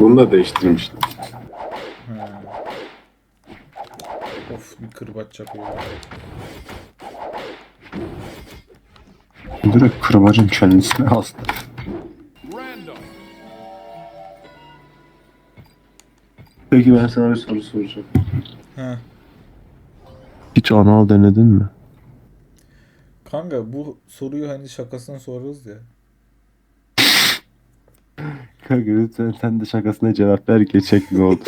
Bunu da değiştirmişler. Ha. Of bir kırbaç çakıyor. Direkt kırbacın kendisine hasta. Peki ben sana bir soru soracağım. Ha. Hiç anal denedin mi? Kanka bu soruyu hani şakasına sorarız ya. Kanka lütfen sen de şakasına cevap ver geçek ne olur.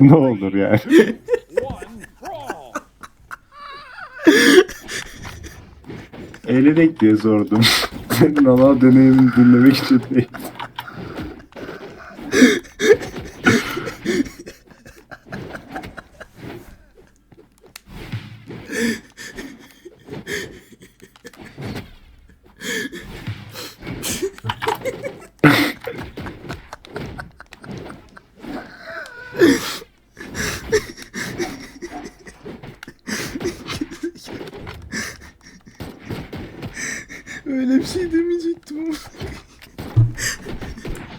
ne olur yani. Eğlenek diye sordum. Senin anal deneyimini dinlemek için değil. Bir şey demeyecektim.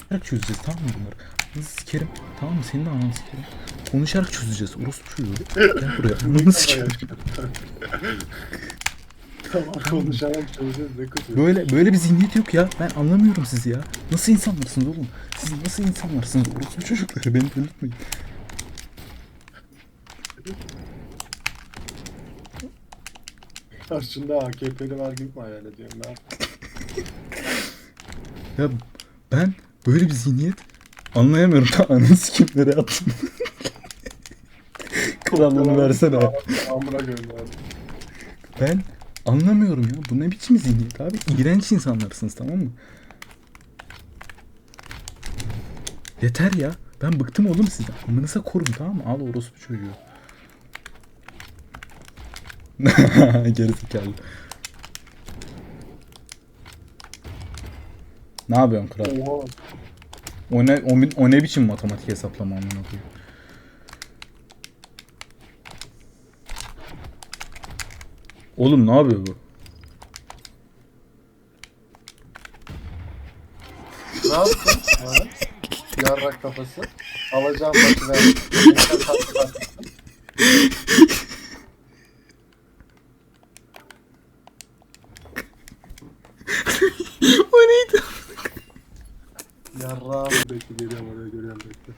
Konuşarak çözeceğiz tamam mı bunları? Nasıl sikerim? Tamam mı? Senin de ananı sikerim. Konuşarak çözeceğiz. Orospu çocuğu. Gel buraya. Ananı sikerim. Tamam konuşarak çözeceğiz ne kızıyor. Böyle böyle bir zihniyet yok ya. Ben anlamıyorum sizi ya. Nasıl insanlarsınız oğlum? Siz nasıl insanlarsınız? Orospu çocukları beni delirtmeyin. Karşında AKP'li var gibi mi hayal ediyorum ben? Ya ben böyle bir zihniyet anlayamıyorum. Ananı sikim nereye attın? Krallığını versene. Amına gönderdim. Ben anlamıyorum ya. Bu ne biçim zihniyet abi? İğrenç insanlarsınız tamam mı? Yeter ya. Ben bıktım oğlum sizden. Amınıza korun tamam mı? Al orospu çocuğu. Gerizekalı. Ne yapıyorsun kral? Oha. O ne, o, o ne biçim matematik hesaplama amına koyayım? Oğlum ne yapıyor bu? Ne yaptın? Yarrak kafası. Alacağım başı ver. o neydi? Bekle geliyorum oraya görüyorum bekle.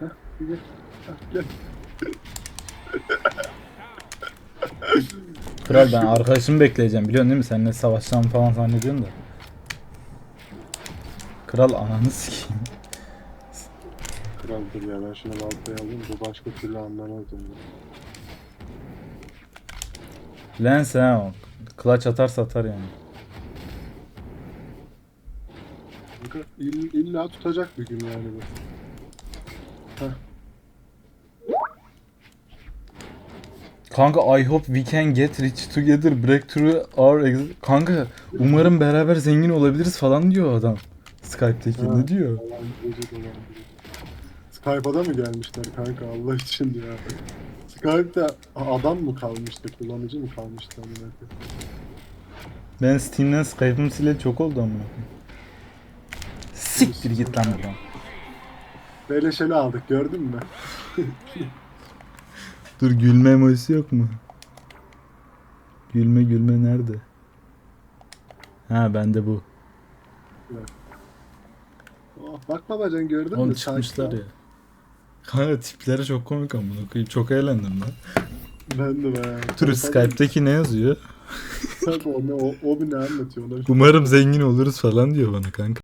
Hah, gel. Hah, Gel. Kral ben arkadaşımı bekleyeceğim biliyorsun değil mi? Seninle savaşacağım falan zannediyorsun da. Kral ananı sikeyim. Kral dur ya ben şunu baltaya alayım bu başka türlü anlamazdım. Lens ha o. Clutch atarsa atar yani. Kanka ill- illa tutacak bir gün yani bu. Kanka I hope we can get rich together break through our ex- Kanka umarım beraber zengin olabiliriz falan diyor adam. Skype'deki Ha. ne diyor? Dolandırıcı. Skype'a da mı gelmişler kanka Allah için ya. Skype'da adam mı kalmıştı, kullanıcı mı kalmıştı? Ben Steam'den Skype'ımı sileli çok oldu ama. Siktir git lan buradan. Beleşeli aldık gördün mü? Dur gülme emojisi yok mu? Gülme gülme nerede? Ha bende bu. Oh, bak babacan gördün Oğlum mü? çıkmışlar ya. Kanka tipleri çok komik ama koyayım. Çok eğlendim lan. Ben de be. Dur Skype'daki ne yazıyor? Kanka o, ne- o, o bir ne anlatıyor? Umarım zengin oluruz falan diyor bana kanka.